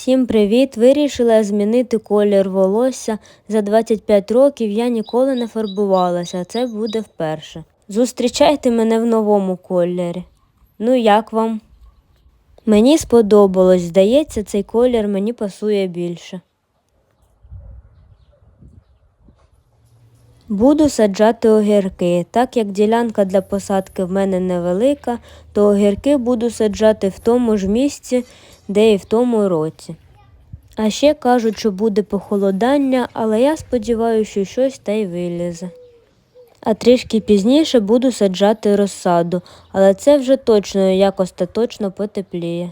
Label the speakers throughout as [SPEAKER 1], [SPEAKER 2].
[SPEAKER 1] Всім привіт! Вирішила змінити колір волосся. За 25 років я ніколи не фарбувалася, це буде вперше. Зустрічайте мене в новому кольорі. Ну як вам? Мені сподобалось, здається, цей колір мені пасує більше. Буду саджати огірки. Так як ділянка для посадки в мене невелика, то огірки буду саджати в тому ж місці, де і в тому році. А ще кажуть, що буде похолодання, але я сподіваюся, що щось та й вилізе. А трішки пізніше буду саджати розсаду, але це вже точно як остаточно потепліє.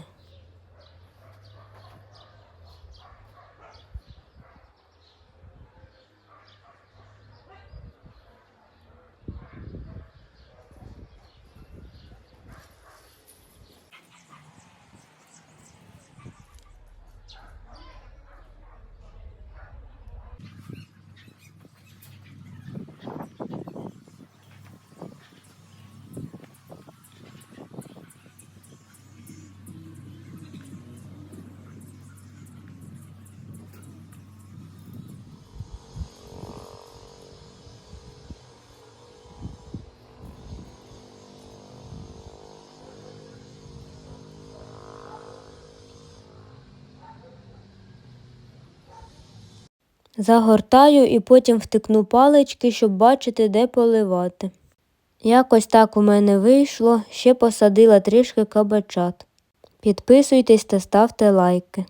[SPEAKER 1] Загортаю і потім втикну палички, щоб бачити, де поливати. Якось так у мене вийшло, ще посадила трішки кабачат. Підписуйтесь та ставте лайки.